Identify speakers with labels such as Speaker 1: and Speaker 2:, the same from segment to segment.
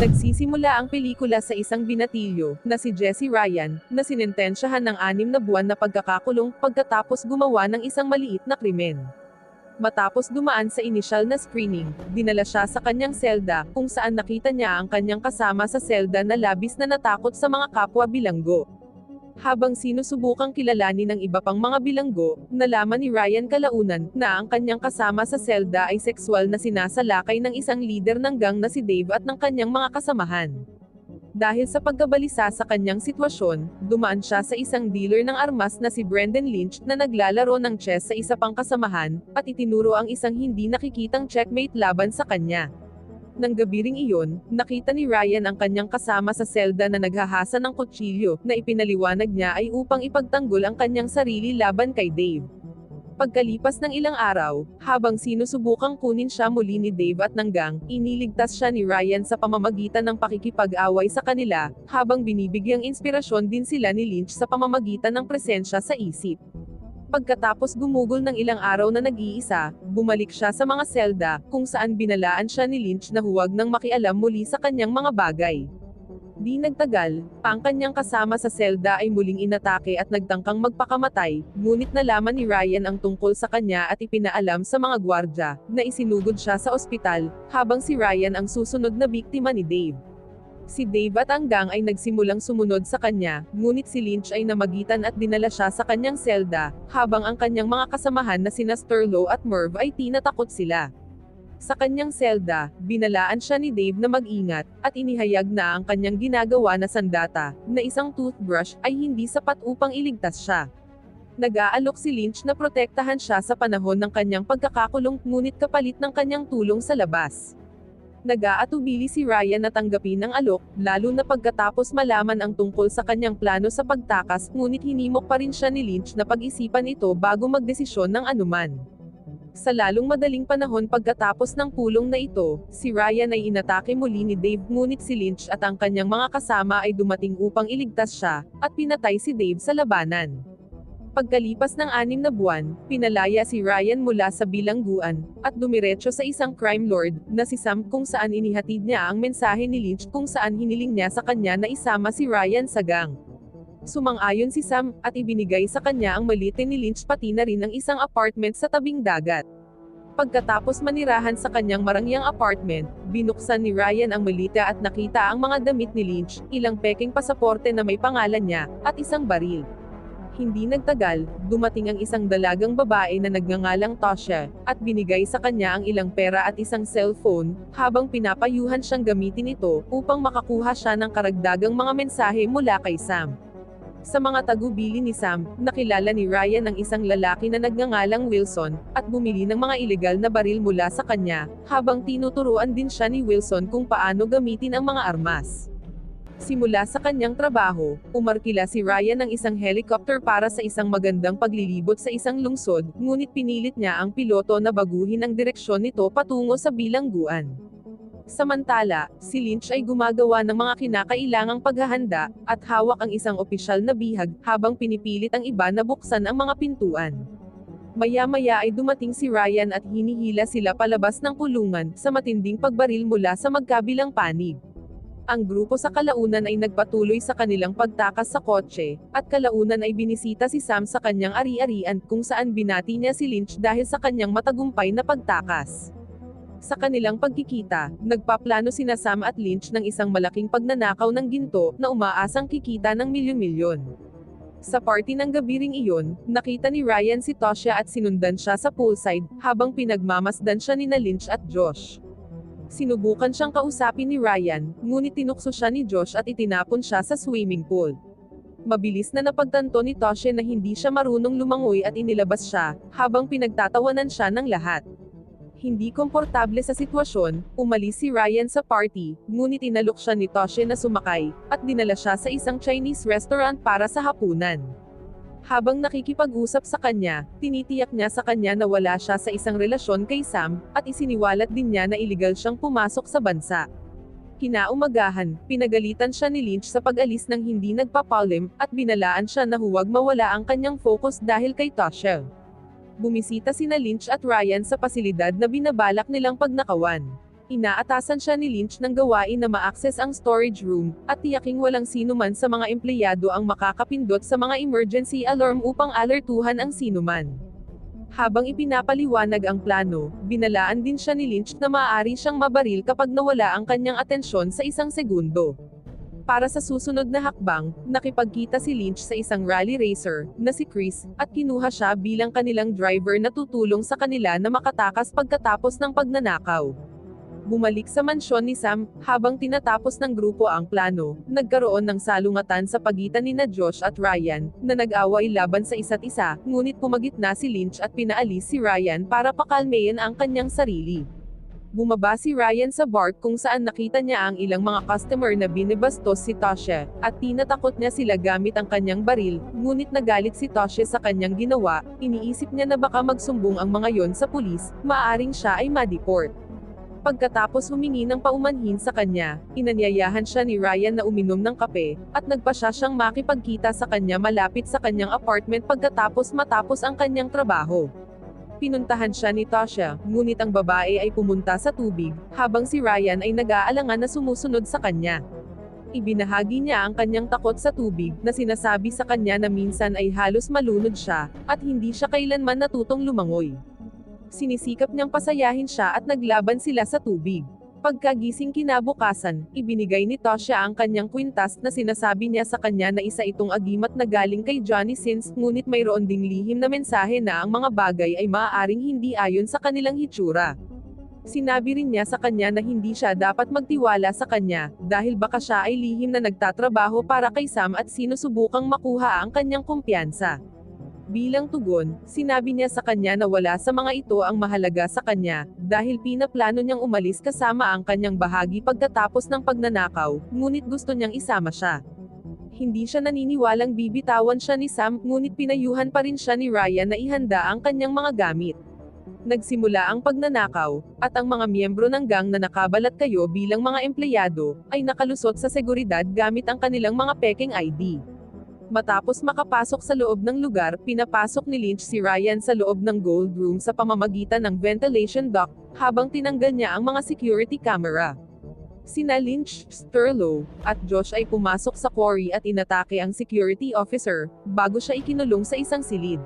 Speaker 1: Nagsisimula ang pelikula sa isang binatilyo, na si Jesse Ryan, na sinintensyahan ng anim na buwan na pagkakakulong pagkatapos gumawa ng isang maliit na krimen. Matapos dumaan sa inisyal na screening, dinala siya sa kanyang selda, kung saan nakita niya ang kanyang kasama sa selda na labis na natakot sa mga kapwa bilanggo. Habang sinusubukang kilalanin ng iba pang mga bilanggo, nalaman ni Ryan kalaunan na ang kanyang kasama sa selda ay sexual na sinasalakay ng isang leader ng gang na si Dave at ng kanyang mga kasamahan. Dahil sa pagkabalisa sa kanyang sitwasyon, dumaan siya sa isang dealer ng armas na si Brendan Lynch na naglalaro ng chess sa isa pang kasamahan, at itinuro ang isang hindi nakikitang checkmate laban sa kanya. Nang gabi ring iyon, nakita ni Ryan ang kanyang kasama sa selda na naghahasa ng kutsilyo, na ipinaliwanag niya ay upang ipagtanggol ang kanyang sarili laban kay Dave. Pagkalipas ng ilang araw, habang sinusubukang kunin siya muli ni Dave at ng gang, iniligtas siya ni Ryan sa pamamagitan ng pakikipag-away sa kanila, habang binibigyang inspirasyon din sila ni Lynch sa pamamagitan ng presensya sa isip. Pagkatapos gumugol ng ilang araw na nag-iisa, bumalik siya sa mga selda, kung saan binalaan siya ni Lynch na huwag nang makialam muli sa kanyang mga bagay. Di nagtagal, ang kanyang kasama sa selda ay muling inatake at nagtangkang magpakamatay, ngunit nalaman ni Ryan ang tungkol sa kanya at ipinaalam sa mga gwardya, na isinugod siya sa ospital, habang si Ryan ang susunod na biktima ni Dave. Si Dave at ang gang ay nagsimulang sumunod sa kanya, ngunit si Lynch ay namagitan at dinala siya sa kanyang selda, habang ang kanyang mga kasamahan na sina Sterlo at Merv ay tinatakot sila. Sa kanyang selda, binalaan siya ni Dave na mag-ingat, at inihayag na ang kanyang ginagawa na sandata, na isang toothbrush, ay hindi sapat upang iligtas siya. Nag-aalok si Lynch na protektahan siya sa panahon ng kanyang pagkakakulong, ngunit kapalit ng kanyang tulong sa labas. Nag-aatubili si Ryan na tanggapin ang alok, lalo na pagkatapos malaman ang tungkol sa kanyang plano sa pagtakas, ngunit hinimok pa rin siya ni Lynch na pag-isipan ito bago magdesisyon ng anuman. Sa lalong madaling panahon pagkatapos ng pulong na ito, si Ryan ay inatake muli ni Dave ngunit si Lynch at ang kanyang mga kasama ay dumating upang iligtas siya, at pinatay si Dave sa labanan. Pagkalipas ng anim na buwan, pinalaya si Ryan mula sa bilangguan, at dumiretso sa isang crime lord, na si Sam kung saan inihatid niya ang mensahe ni Lynch kung saan hiniling niya sa kanya na isama si Ryan sa gang. Sumang-ayon si Sam, at ibinigay sa kanya ang malite ni Lynch pati na rin ang isang apartment sa tabing dagat. Pagkatapos manirahan sa kanyang marangyang apartment, binuksan ni Ryan ang malita at nakita ang mga damit ni Lynch, ilang peking pasaporte na may pangalan niya, at isang baril. Hindi nagtagal, dumating ang isang dalagang babae na nagngangalang Tasha, at binigay sa kanya ang ilang pera at isang cellphone, habang pinapayuhan siyang gamitin ito, upang makakuha siya ng karagdagang mga mensahe mula kay Sam. Sa mga tagubili ni Sam, nakilala ni Ryan ang isang lalaki na nagngangalang Wilson, at bumili ng mga ilegal na baril mula sa kanya, habang tinuturuan din siya ni Wilson kung paano gamitin ang mga armas. Simula sa kanyang trabaho, umarkila si Ryan ng isang helicopter para sa isang magandang paglilibot sa isang lungsod, ngunit pinilit niya ang piloto na baguhin ang direksyon nito patungo sa bilangguan. Samantala, si Lynch ay gumagawa ng mga kinakailangang paghahanda, at hawak ang isang opisyal na bihag, habang pinipilit ang iba na buksan ang mga pintuan. Maya-maya ay dumating si Ryan at hinihila sila palabas ng kulungan, sa matinding pagbaril mula sa magkabilang panig. Ang grupo sa kalaunan ay nagpatuloy sa kanilang pagtakas sa kotse, at kalaunan ay binisita si Sam sa kanyang ari-arian kung saan binati niya si Lynch dahil sa kanyang matagumpay na pagtakas. Sa kanilang pagkikita, nagpaplano sina Sam at Lynch ng isang malaking pagnanakaw ng ginto na umaasang kikita ng milyon-milyon. Sa party ng gabi ring iyon, nakita ni Ryan si Tosha at sinundan siya sa poolside, habang pinagmamasdan siya ni na Lynch at Josh. Sinubukan siyang kausapin ni Ryan, ngunit tinukso siya ni Josh at itinapon siya sa swimming pool. Mabilis na napagtanto ni Toshe na hindi siya marunong lumangoy at inilabas siya, habang pinagtatawanan siya ng lahat. Hindi komportable sa sitwasyon, umalis si Ryan sa party, ngunit inalok siya ni Toshe na sumakay, at dinala siya sa isang Chinese restaurant para sa hapunan. Habang nakikipag-usap sa kanya, tinitiyak niya sa kanya na wala siya sa isang relasyon kay Sam, at isiniwalat din niya na iligal siyang pumasok sa bansa. Kinaumagahan, pinagalitan siya ni Lynch sa pag-alis ng hindi nagpapalim, at binalaan siya na huwag mawala ang kanyang focus dahil kay Tasha. Bumisita sina Lynch at Ryan sa pasilidad na binabalak nilang pagnakawan. Inaatasan siya ni Lynch ng gawain na ma-access ang storage room, at tiyaking walang sino man sa mga empleyado ang makakapindot sa mga emergency alarm upang alertuhan ang sinuman. Habang ipinapaliwanag ang plano, binalaan din siya ni Lynch na maaari siyang mabaril kapag nawala ang kanyang atensyon sa isang segundo. Para sa susunod na hakbang, nakipagkita si Lynch sa isang rally racer, na si Chris, at kinuha siya bilang kanilang driver na tutulong sa kanila na makatakas pagkatapos ng pagnanakaw. Bumalik sa mansyon ni Sam, habang tinatapos ng grupo ang plano, nagkaroon ng salungatan sa pagitan ni na Josh at Ryan, na nag-away laban sa isa't isa, ngunit pumagitna si Lynch at pinaalis si Ryan para pakalmeyin ang kanyang sarili. Bumaba si Ryan sa bar kung saan nakita niya ang ilang mga customer na binibastos si Tasha, at tinatakot niya sila gamit ang kanyang baril, ngunit nagalit si Tasha sa kanyang ginawa, iniisip niya na baka magsumbong ang mga yon sa pulis, maaring siya ay madeport. Pagkatapos humingi ng paumanhin sa kanya, inanyayahan siya ni Ryan na uminom ng kape, at nagpa siya siyang makipagkita sa kanya malapit sa kanyang apartment pagkatapos matapos ang kanyang trabaho. Pinuntahan siya ni Tasha, ngunit ang babae ay pumunta sa tubig, habang si Ryan ay nag-aalangan na sumusunod sa kanya. Ibinahagi niya ang kanyang takot sa tubig, na sinasabi sa kanya na minsan ay halos malunod siya, at hindi siya kailanman natutong lumangoy. Sinisikap niyang pasayahin siya at naglaban sila sa tubig. Pagkagising kinabukasan, ibinigay ni Tasha ang kanyang kwintas na sinasabi niya sa kanya na isa itong agimat na galing kay Johnny Sins, ngunit mayroon ding lihim na mensahe na ang mga bagay ay maaaring hindi ayon sa kanilang hitsura. Sinabi rin niya sa kanya na hindi siya dapat magtiwala sa kanya, dahil baka siya ay lihim na nagtatrabaho para kay Sam at sinusubukang makuha ang kanyang kumpiyansa. Bilang tugon, sinabi niya sa kanya na wala sa mga ito ang mahalaga sa kanya, dahil pinaplano niyang umalis kasama ang kanyang bahagi pagkatapos ng pagnanakaw, ngunit gusto niyang isama siya. Hindi siya naniniwalang bibitawan siya ni Sam, ngunit pinayuhan pa rin siya ni Ryan na ihanda ang kanyang mga gamit. Nagsimula ang pagnanakaw, at ang mga miyembro ng gang na nakabalat kayo bilang mga empleyado, ay nakalusot sa seguridad gamit ang kanilang mga peking ID. Matapos makapasok sa loob ng lugar, pinapasok ni Lynch si Ryan sa loob ng gold room sa pamamagitan ng ventilation duct, habang tinanggal niya ang mga security camera. Sina Lynch, Sterlo, at Josh ay pumasok sa quarry at inatake ang security officer, bago siya ikinulong sa isang silid.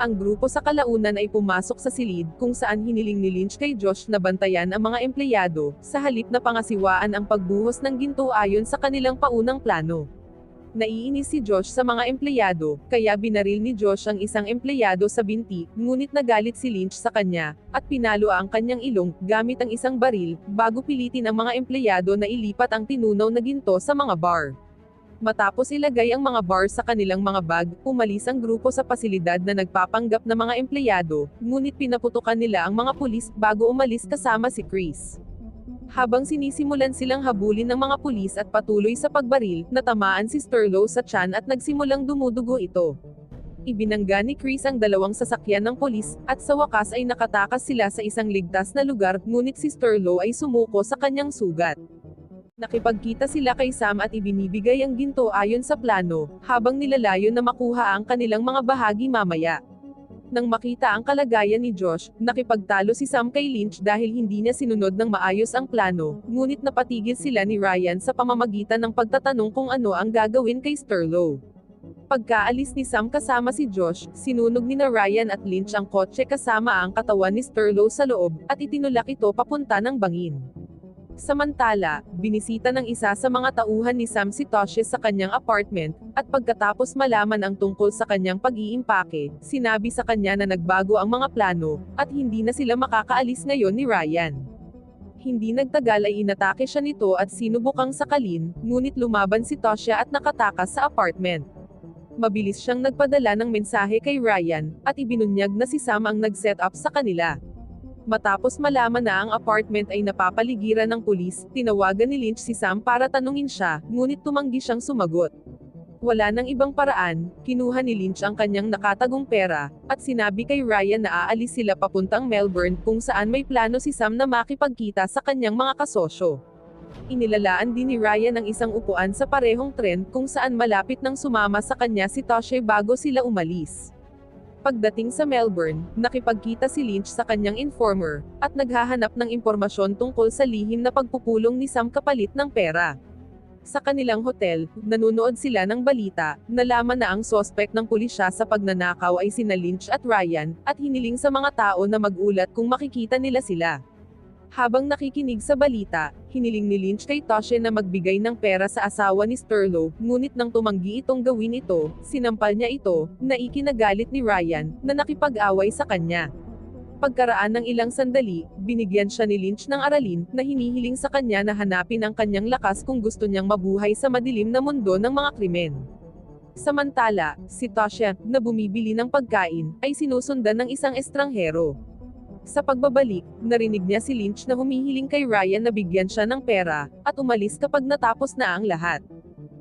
Speaker 1: Ang grupo sa kalaunan ay pumasok sa silid kung saan hiniling ni Lynch kay Josh na bantayan ang mga empleyado, sa halip na pangasiwaan ang pagbuhos ng ginto ayon sa kanilang paunang plano. Naiinis si Josh sa mga empleyado, kaya binaril ni Josh ang isang empleyado sa binti, ngunit nagalit si Lynch sa kanya, at pinalo ang kanyang ilong, gamit ang isang baril, bago pilitin ang mga empleyado na ilipat ang tinunaw na ginto sa mga bar. Matapos ilagay ang mga bar sa kanilang mga bag, umalis ang grupo sa pasilidad na nagpapanggap na mga empleyado, ngunit pinaputukan nila ang mga pulis bago umalis kasama si Chris. Habang sinisimulan silang habulin ng mga pulis at patuloy sa pagbaril, natamaan si Sterlo sa tiyan at nagsimulang dumudugo ito. Ibinangga ni Chris ang dalawang sasakyan ng polis, at sa wakas ay nakatakas sila sa isang ligtas na lugar, ngunit si Sterlo ay sumuko sa kanyang sugat. Nakipagkita sila kay Sam at ibinibigay ang ginto ayon sa plano, habang nilalayo na makuha ang kanilang mga bahagi mamaya. Nang makita ang kalagayan ni Josh, nakipagtalo si Sam kay Lynch dahil hindi niya sinunod ng maayos ang plano, ngunit napatigil sila ni Ryan sa pamamagitan ng pagtatanong kung ano ang gagawin kay Sterlo. Pagkaalis ni Sam kasama si Josh, sinunog ni na Ryan at Lynch ang kotse kasama ang katawan ni Sterlo sa loob, at itinulak ito papunta ng bangin. Samantala, binisita ng isa sa mga tauhan ni Sam si Toshi sa kanyang apartment, at pagkatapos malaman ang tungkol sa kanyang pag-iimpake, sinabi sa kanya na nagbago ang mga plano, at hindi na sila makakaalis ngayon ni Ryan. Hindi nagtagal ay inatake siya nito at sinubukang sakalin, ngunit lumaban si Tosha at nakatakas sa apartment. Mabilis siyang nagpadala ng mensahe kay Ryan, at ibinunyag na si Sam ang nag-set up sa kanila. Matapos malaman na ang apartment ay napapaligiran ng pulis, tinawagan ni Lynch si Sam para tanungin siya, ngunit tumanggi siyang sumagot. Wala nang ibang paraan, kinuha ni Lynch ang kanyang nakatagong pera, at sinabi kay Ryan na aalis sila papuntang Melbourne kung saan may plano si Sam na makipagkita sa kanyang mga kasosyo. Inilalaan din ni Ryan ang isang upuan sa parehong tren kung saan malapit nang sumama sa kanya si Toshe bago sila umalis. Pagdating sa Melbourne, nakipagkita si Lynch sa kanyang informer, at naghahanap ng impormasyon tungkol sa lihim na pagpupulong ni Sam kapalit ng pera. Sa kanilang hotel, nanunood sila ng balita, nalaman na ang sospek ng pulisya sa pagnanakaw ay sina Lynch at Ryan, at hiniling sa mga tao na magulat kung makikita nila sila. Habang nakikinig sa balita, hiniling ni Lynch kay Toshe na magbigay ng pera sa asawa ni Sterlo, ngunit nang tumanggi itong gawin ito, sinampal niya ito, na ikinagalit ni Ryan, na nakipag-away sa kanya. Pagkaraan ng ilang sandali, binigyan siya ni Lynch ng aralin, na hinihiling sa kanya na hanapin ang kanyang lakas kung gusto niyang mabuhay sa madilim na mundo ng mga krimen. Samantala, si Tasha, na bumibili ng pagkain, ay sinusundan ng isang estranghero. Sa pagbabalik, narinig niya si Lynch na humihiling kay Ryan na bigyan siya ng pera, at umalis kapag natapos na ang lahat.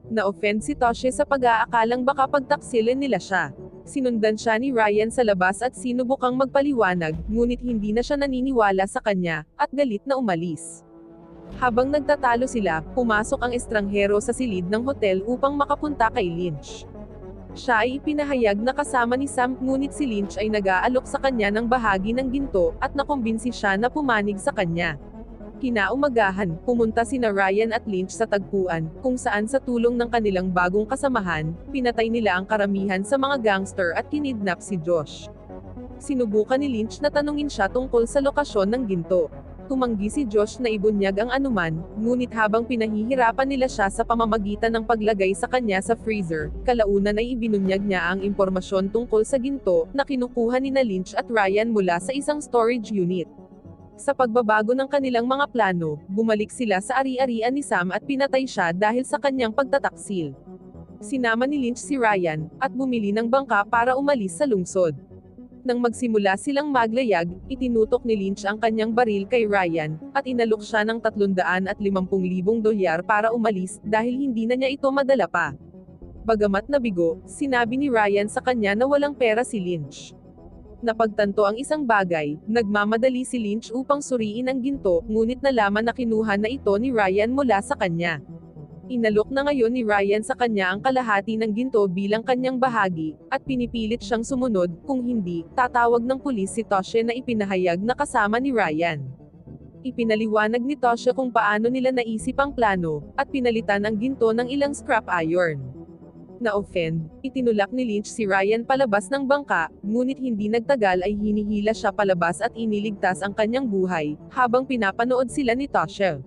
Speaker 1: Na-offend si Toshe sa pag-aakalang baka pagtaksilin nila siya. Sinundan siya ni Ryan sa labas at sinubukang magpaliwanag, ngunit hindi na siya naniniwala sa kanya, at galit na umalis. Habang nagtatalo sila, pumasok ang estranghero sa silid ng hotel upang makapunta kay Lynch. Siya ay ipinahayag na kasama ni Sam, ngunit si Lynch ay nag-aalok sa kanya ng bahagi ng ginto, at nakumbinsi siya na pumanig sa kanya. Kinaumagahan, pumunta sina Ryan at Lynch sa tagpuan, kung saan sa tulong ng kanilang bagong kasamahan, pinatay nila ang karamihan sa mga gangster at kinidnap si Josh. Sinubukan ni Lynch na tanungin siya tungkol sa lokasyon ng ginto. Tumanggi si Josh na ibunyag ang anuman, ngunit habang pinahihirapan nila siya sa pamamagitan ng paglagay sa kanya sa freezer, kalaunan ay ibinunyag niya ang impormasyon tungkol sa ginto, na kinukuha ni na Lynch at Ryan mula sa isang storage unit. Sa pagbabago ng kanilang mga plano, bumalik sila sa ari-arian ni Sam at pinatay siya dahil sa kanyang pagtataksil. Sinama ni Lynch si Ryan, at bumili ng bangka para umalis sa lungsod. Nang magsimula silang maglayag, itinutok ni Lynch ang kanyang baril kay Ryan, at inalok siya ng 350,000 dolyar para umalis, dahil hindi na niya ito madala pa. Bagamat nabigo, sinabi ni Ryan sa kanya na walang pera si Lynch napagtanto ang isang bagay, nagmamadali si Lynch upang suriin ang ginto, ngunit nalaman na kinuha na ito ni Ryan mula sa kanya. Inalok na ngayon ni Ryan sa kanya ang kalahati ng ginto bilang kanyang bahagi, at pinipilit siyang sumunod, kung hindi, tatawag ng pulis si Toshe na ipinahayag na kasama ni Ryan. Ipinaliwanag ni Toshe kung paano nila naisip ang plano, at pinalitan ang ginto ng ilang scrap iron na-offend, itinulak ni Lynch si Ryan palabas ng bangka, ngunit hindi nagtagal ay hinihila siya palabas at iniligtas ang kanyang buhay, habang pinapanood sila ni Tasha.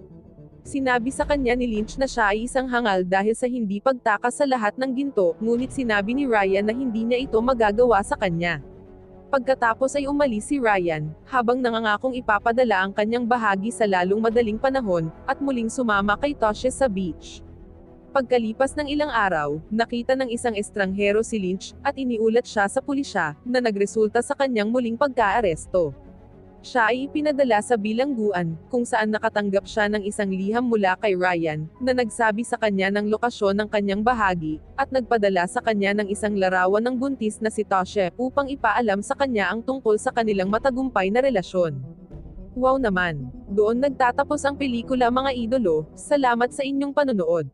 Speaker 1: Sinabi sa kanya ni Lynch na siya ay isang hangal dahil sa hindi pagtakas sa lahat ng ginto, ngunit sinabi ni Ryan na hindi niya ito magagawa sa kanya. Pagkatapos ay umalis si Ryan, habang nangangakong ipapadala ang kanyang bahagi sa lalong madaling panahon, at muling sumama kay Toshe sa beach. Pagkalipas ng ilang araw, nakita ng isang estranghero si Lynch, at iniulat siya sa pulisya, na nagresulta sa kanyang muling pagkaaresto. Siya ay ipinadala sa bilangguan, kung saan nakatanggap siya ng isang liham mula kay Ryan, na nagsabi sa kanya ng lokasyon ng kanyang bahagi, at nagpadala sa kanya ng isang larawan ng buntis na si Toshe, upang ipaalam sa kanya ang tungkol sa kanilang matagumpay na relasyon. Wow naman! Doon nagtatapos ang pelikula mga idolo, salamat sa inyong panonood.